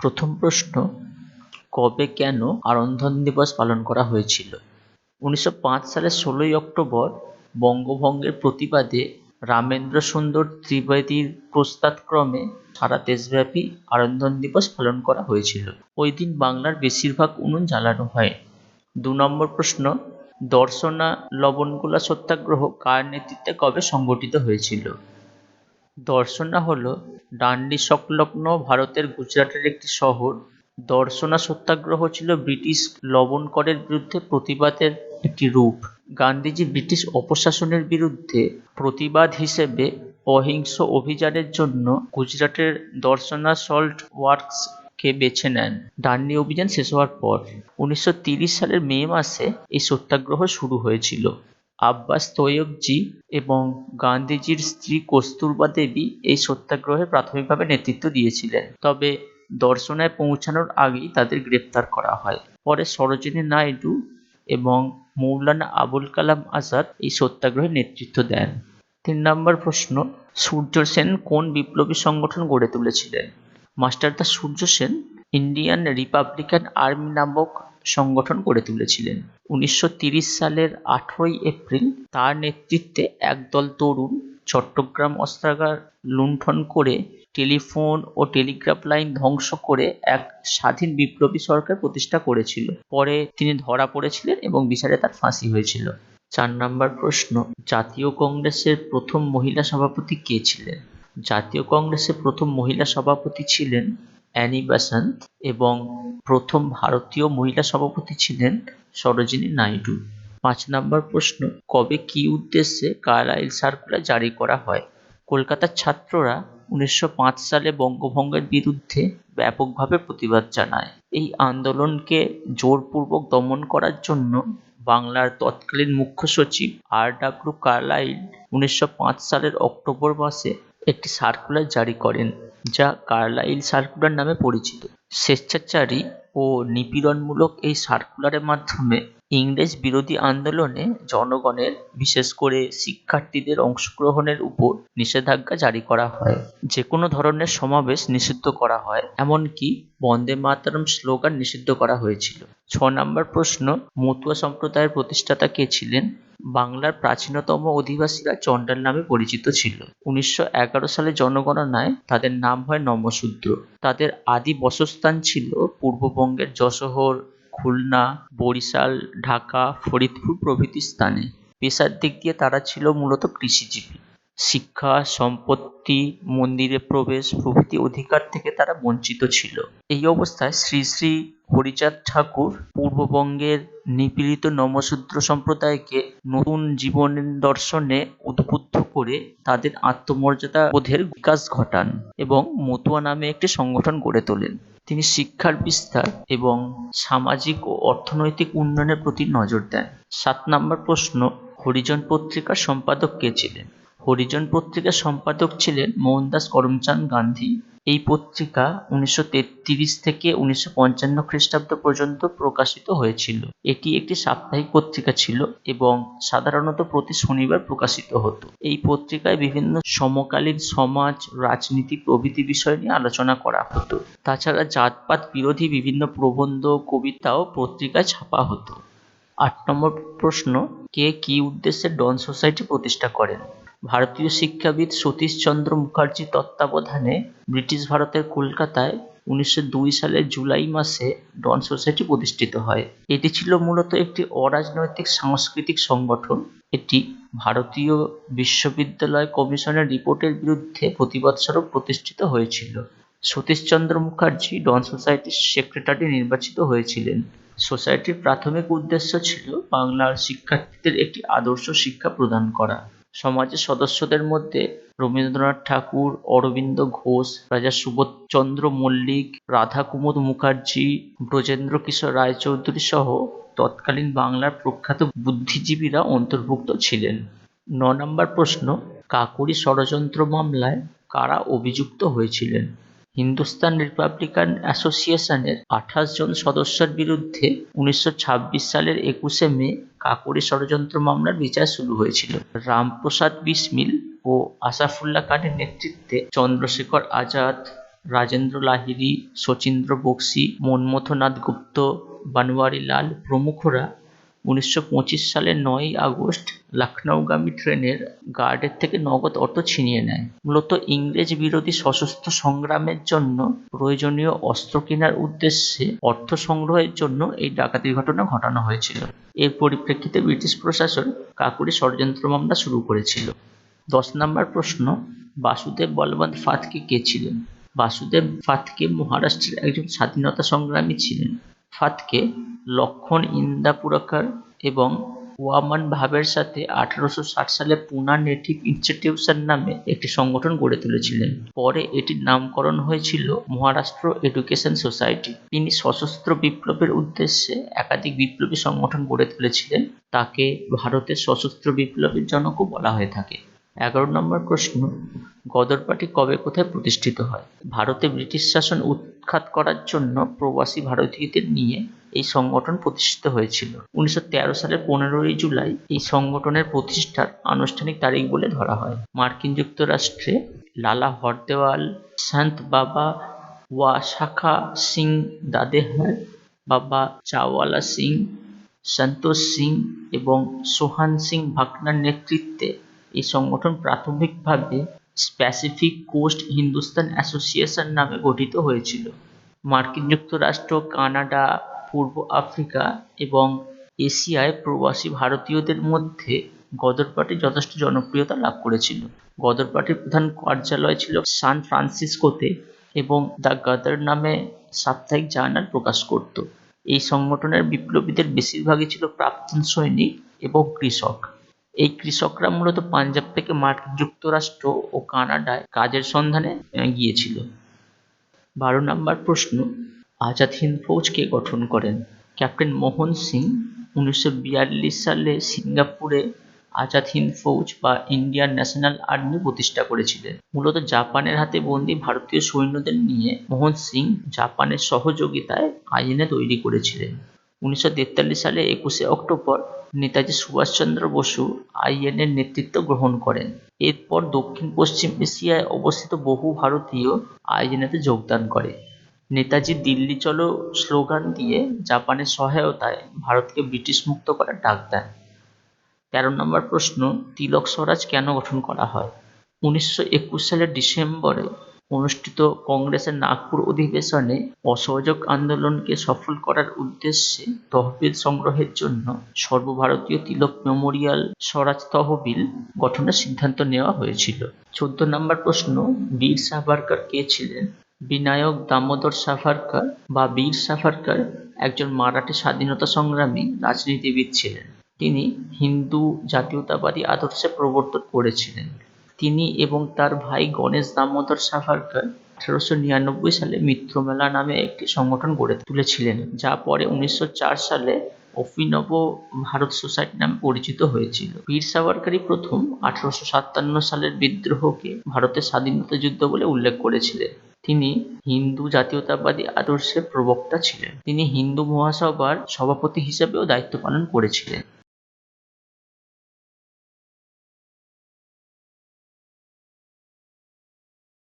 প্রথম প্রশ্ন, কবে কেন আরন্ধন দিবস পালন করা হয়েছিল? উনিশশো পাঁচ সালের ষোলোই অক্টোবর বঙ্গভঙ্গের প্রতিবাদে রামেন্দ্র সুন্দর ত্রিবেদীর প্রস্তাবক্রমে সারা দেশব্যাপী আরন্ধন দিবস পালন করা হয়েছিল। ওই দিন বাংলার বেশিরভাগ উনুন জ্বালানো হয়। দু নম্বর প্রশ্ন, দর্শনা লবণগোলা সত্যাগ্রহ কার নেতৃত্বে কবে সংগঠিত হয়েছিল? দর্শনা হল ডান্ডি সংলগ্ন ভারতের গুজরাটের একটি শহর। দর্শনা সত্যাগ্রহ ছিল ব্রিটিশ লবণ করের বিরুদ্ধে প্রতিবাদের একটি রূপ। গান্ধীজি ব্রিটিশ অপশাসনের বিরুদ্ধে প্রতিবাদ হিসেবে অহিংস অভিযানের জন্য গুজরাটের দর্শনা সল্ট ওয়ার্কসকে বেছে নেন। ডান্ডি অভিযান শেষ হওয়ার পর উনিশশো সালের মে মাসে এই সত্যাগ্রহ শুরু হয়েছিল। আব্বাস তৈয়বজি এবং গান্ধীজির স্ত্রী কস্তুরবা দেবী এই সত্যাগ্রহে প্রাথমিকভাবে নেতৃত্ব দিয়েছিলেন। তবে দর্শনায় পৌঁছানোর আগেই তাদের গ্রেপ্তার করা হয়। পরে সরোজিনী নাইডু এবং মৌলানা আবুল কালাম আজাদ এই সত্যাগ্রহে নেতৃত্ব দেন। তিন নম্বর প্রশ্ন, সূর্য সেন কোন বিপ্লবী সংগঠন গড়ে তুলেছিলেন? Masterda Surya Sen, Indian Republican Army নামক সংগঠন গড়ে তুলেছিলেন। উনিশশো সালের আঠেরোই এপ্রিল তার নেতৃত্বে একদল তরুণ চট্টগ্রাম অস্ত্রাগার লুণ্ঠন করে টেলিফোন ও টেলিগ্রাফ লাইন ধ্বংস করে এক স্বাধীন বিপ্লবী সরকার প্রতিষ্ঠা করেছিল। পরে তিনি ধরা পড়েছিলেন এবং বিচারে তার ফাঁসি হয়েছিল। চার নম্বর প্রশ্ন, জাতীয় কংগ্রেসের প্রথম মহিলা সভাপতি কে ছিলেন? জাতীয় কংগ্রেসের প্রথম মহিলা সভাপতি ছিলেন অ্যানি বেসান্ত এবং প্রথম ভারতীয় মহিলা সভাপতি ছিলেন সরোজিনী নাইডু। পাঁচ নম্বর প্রশ্ন, কবে কী উদ্দেশ্যে কার্লাইল সার্কুলার জারি করা হয়? কলকাতার ছাত্ররা উনিশশো পাঁচ সালে বঙ্গভঙ্গের বিরুদ্ধে ব্যাপকভাবে প্রতিবাদ জানায়। এই আন্দোলনকে জোরপূর্বক দমন করার জন্য বাংলার তৎকালীন মুখ্য সচিব আর ডাব্লু কার্লাইল উনিশশো পাঁচ সালের অক্টোবর মাসে একটি সার্কুলার জারি করেন। যা কার্লাইল সার্কুলার নামে পরিচিত। স্বেচ্ছাচারী ও নিপীড়নমূলক এই সার্কুলারের মাধ্যমে ইংরেজ বিরোধী আন্দোলনে জনগণের, বিশেষ করে শিক্ষার্থীদের অংশগ্রহণের উপর নিষেধাজ্ঞা জারি করা হয়। যে কোনো ধরনের সমাবেশ নিষিদ্ধ করা হয়, এমনকি বন্দে মাতরম স্লোগান নিষিদ্ধ করা হয়েছিল। ছ নম্বর প্রশ্ন, মতুয়া সম্প্রদায়ের প্রতিষ্ঠাতা কে ছিলেন? বাংলার প্রাচীনতম অধিবাসীরা চণ্ডাল নামে পরিচিত ছিল। উনিশশো এগারো সালে জনগণনায় তাদের নাম হয় নমশূদ্র তাদের আদি বসস্থান ছিল পূর্ববঙ্গের যশোহর খুলনা, বরিশাল, ঢাকা, ফরিদপুর প্রভৃতি স্থানে। পেশার দিক দিয়ে তারা ছিল মূলত কৃষিজীবী। শিক্ষা, সম্পত্তি, মন্দিরে প্রবেশ প্রভৃতি অধিকার থেকে তারা বঞ্চিত ছিল। এই অবস্থায় শ্রী শ্রী হরিচাঁদ ঠাকুর পূর্ববঙ্গের নিপীড়িত নমশূদ্র সম্প্রদায়কে নতুন জীবন দর্শনে উদ্বুদ্ধ করে তাদের আত্মমর্যাদা বোধের বিকাশ ঘটান এবং মতুয়া নামে একটি সংগঠন গড়ে তোলেন। তিনি শিক্ষার বিস্তার এবং সামাজিক ও অর্থনৈতিক উন্নয়নের প্রতি নজর দেন। সাত নম্বর প্রশ্ন, হরিজন পত্রিকার সম্পাদক কে ছিলেন? হরিজন পত্রিকার সম্পাদক ছিলেন মোহনদাস করমচাঁদ গান্ধী। এই পত্রিকা উনিশশো তেত্রিশ থেকে উনিশশো পঞ্চান্ন খ্রিস্টাব্দ পর্যন্ত প্রকাশিত হয়েছিল। এটি একটি সাপ্তাহিক পত্রিকা ছিল এবং সাধারণত প্রতি শনিবার প্রকাশিত হতো। এই পত্রিকায় বিভিন্ন সমকালীন সমাজ, রাজনীতি, প্রভৃতি বিষয় নিয়ে আলোচনা করা হতো। তাছাড়া জাতপাত, বিরোধী বিভিন্ন প্রবন্ধ, কবিতাও পত্রিকায় ছাপা হতো। আট নম্বর প্রশ্ন, কে কী উদ্দেশ্যে ডন সোসাইটি প্রতিষ্ঠা করেন? ভারতীয় শিক্ষাবিদ সতীশচন্দ্র মুখার্জির তত্ত্বাবধানে ব্রিটিশ ভারতের কলকাতায় উনিশশো দুই সালের জুলাই মাসে ডন সোসাইটি প্রতিষ্ঠিত হয়। এটি ছিল মূলত একটি অরাজনৈতিক সাংস্কৃতিক সংগঠন। এটি ভারতীয় বিশ্ববিদ্যালয় কমিশনের রিপোর্টের বিরুদ্ধে প্রতিবাদস্বরূপ প্রতিষ্ঠিত হয়েছিল। সতীশচন্দ্র মুখার্জি ডন সোসাইটির সেক্রেটারি নির্বাচিত হয়েছিলেন। সোসাইটির প্রাথমিক উদ্দেশ্য ছিল বাংলার শিক্ষার্থীদের একটি আদর্শ শিক্ষা প্রদান করা। সমাজের সদস্যদের মধ্যে রবীন্দ্রনাথ ঠাকুর, অরবিন্দ ঘোষ, রাজা সুবোধচন্দ্র মল্লিক রাধা কুমুদ মুখার্জি, ব্রজেন্দ্র কিশোর রায়চৌধুরী সহ তৎকালীন বাংলার প্রখ্যাত বুদ্ধিজীবীরা অন্তর্ভুক্ত ছিলেন। ন নম্বর প্রশ্ন কাকুরি ষড়যন্ত্র মামলায় কারা অভিযুক্ত হয়েছিলেন? হিন্দুস্তান রিপাবলিকান অ্যাসোসিয়েশনের আঠাশ জন সদস্যের বিরুদ্ধে উনিশশো ছাব্বিশ সালের একুশে মে কাকুরি ষড়যন্ত্র মামলার বিচার শুরু হয়েছিল। রামপ্রসাদ বিসমিল ও আসাফুল্লাহ খানের নেতৃত্বে চন্দ্রশেখর আজাদ, রাজেন্দ্র লাহিড়ী, শচীন্দ্র বক্সী মনমথনাথ গুপ্ত বনওয়ারি লাল প্রমুখরা উনিশশো পঁচিশ সালের নয়ই আগস্ট লখনৌগামী ট্রেনের গার্ডের থেকে নগদ অর্থ ছিনিয়ে নেয়। মূলত ইংরেজ বিরোধী সশস্ত্র সংগ্রামের জন্য প্রয়োজনীয় অস্ত্র কেনার উদ্দেশ্যে অর্থ সংগ্রহের জন্য এই ডাকাতির ঘটনা ঘটানো হয়েছিল। এর পরিপ্রেক্ষিতে ব্রিটিশ প্রশাসন কাকুরি ষড়যন্ত্র মামলা শুরু করেছিল। দশ নম্বর প্রশ্ন, বাসুদেব বলবন্ত ফাতকে কে ছিলেন? বাসুদেব ফাতকে মহারাষ্ট্রের একজন স্বাধীনতা সংগ্রামী ছিলেন। ফাতকে লক্ষণ ইন্দাপুরকার এবং ওয়ামন ভাবের সাথে আঠারোশো ষাট সালে পুনা নেটিভ ইনস্টিটিউশন নামে একটি সংগঠন গড়ে তুলেছিলেন। পরে এটির নামকরণ হয়েছিল মহারাষ্ট্র এডুকেশন সোসাইটি। তিনি সশস্ত্র বিপ্লবের উদ্দেশ্যে একাধিক বিপ্লবী সংগঠন গড়ে তুলেছিলেন। তাকে ভারতের সশস্ত্র বিপ্লবের জনকও বলা হয়ে থাকে। এগারো নম্বর প্রশ্ন গদর পার্টি কবে কোথায় প্রতিষ্ঠিত হয়? ভারতে ব্রিটিশ শাসন উৎখাত করার জন্য প্রবাসী ভারতীয়দের নিয়ে এই সংগঠন প্রতিষ্ঠিত হয়েছিল। উনিশশো তেরো সালের পনেরোই জুলাই এই সংগঠনের প্রতিষ্ঠার আনুষ্ঠানিক তারিখ বলে ধরা হয়। মার্কিন যুক্তরাষ্ট্রে লালা হরদেওয়াল সন্ত বাবা ওয়া শাখা সিং দাদেহার, বাবা চাওয়ালা সিং, সন্তোষ সিং এবং সোহান সিং ভাকনার নেতৃত্বে এই সংগঠন প্রাথমিকভাবে স্প্যাসিফিক কোস্ট হিন্দুস্তান অ্যাসোসিয়েশন নামে গঠিত হয়েছিল। মার্কিন যুক্তরাষ্ট্র, কানাডা, পূর্ব আফ্রিকা এবং এশিয়ায় প্রবাসী ভারতীয়দের মধ্যে গদর পার্টি যথেষ্ট জনপ্রিয়তা লাভ করেছিল। গদর পার্টির প্রধান কার্যালয় ছিল সান ফ্রান্সিসকোতে এবং দ্য গাদার নামে সাপ্তাহিক জার্নাল প্রকাশ করত। এই সংগঠনের বিপ্লবীদের বেশিরভাগই ছিল প্রাক্তন সৈনিক এবং কৃষক। এই কৃষকরা মূলত পাঞ্জাব থেকে মার্কিন যুক্তরাষ্ট্র ও কানাডায় কাজের সন্ধানে গিয়েছিল। বারো নম্বর প্রশ্ন, আজাদ হিন্দ ফৌজ কে গঠন করেন? ক্যাপ্টেন মোহন সিং, উনিশশো বিয়াল্লিশ সালে সিঙ্গাপুরে আজাদ হিন্দ ফৌজ বা ইন্ডিয়ান ন্যাশনাল আর্মি প্রতিষ্ঠা করেছিলেন। মূলত জাপানের হাতে বন্দী ভারতীয় সৈন্যদের নিয়ে মোহন সিং জাপানের সহযোগিতায় আইএনএ তৈরি করেছিলেন। উনিশশো তেতাল্লিশ সালে একুশে অক্টোবর নেতাজি সুভাষচন্দ্র বসু আইএনএর নেতৃত্ব গ্রহণ করেন। এরপর দক্ষিণ পশ্চিম এশিয়ায় অবস্থিত বহু ভারতীয় আইএনএতে যোগদান করে। নেতাজি দিল্লি চলো স্লোগান দিয়ে জাপানের সহায়তায় ভারতকে ব্রিটিশ মুক্ত করার ডাক দেন। তেরো নম্বর প্রশ্ন, তিলক স্বরাজ কেন গঠন করা হয়? উনিশশো একুশ সালের ডিসেম্বরে অনুষ্ঠিত কংগ্রেসের নাগপুর অধিবেশনে অসহযোগ আন্দোলনকে সফল করার উদ্দেশ্যে তহবিল সংগ্রহের জন্য সর্বভারতীয় তিলক মেমোরিয়াল স্বরাজ তহবিল গঠনের সিদ্ধান্ত নেওয়া হয়েছিল। চোদ্দ নম্বর প্রশ্ন, বীর সাভারকার কে ছিলেন? বিনায়ক দামোদর সাভারকার বা বীর সাভারকার একজন মারাঠি স্বাধীনতা সংগ্রামী রাজনীতিবিদ ছিলেন। তিনি হিন্দু জাতীয়তাবাদী আদর্শে প্রবর্তন করেছিলেন। তিনি এবং তার ভাই গণেশ দামোদর সাভারকর আঠারোশো নিরানব্বই সালে মিত্রমেলা নামে একটি সংগঠন গড়ে তুলেছিলেন, যা পরে উনিশশো চার সালে অভিনব ভারত সোসাইটি নামে পরিচিত হয়েছিল। বীর সাভারকারই প্রথম আঠারোশো সাতান্ন সালের বিদ্রোহকে ভারতের স্বাধীনতা যুদ্ধ বলে উল্লেখ করেছিলেন। তিনি হিন্দু জাতীয়তাবাদী আদর্শের প্রবক্তা ছিলেন। তিনি হিন্দু মহাসভার সভাপতি হিসেবেও দায়িত্ব পালন করেছিলেন।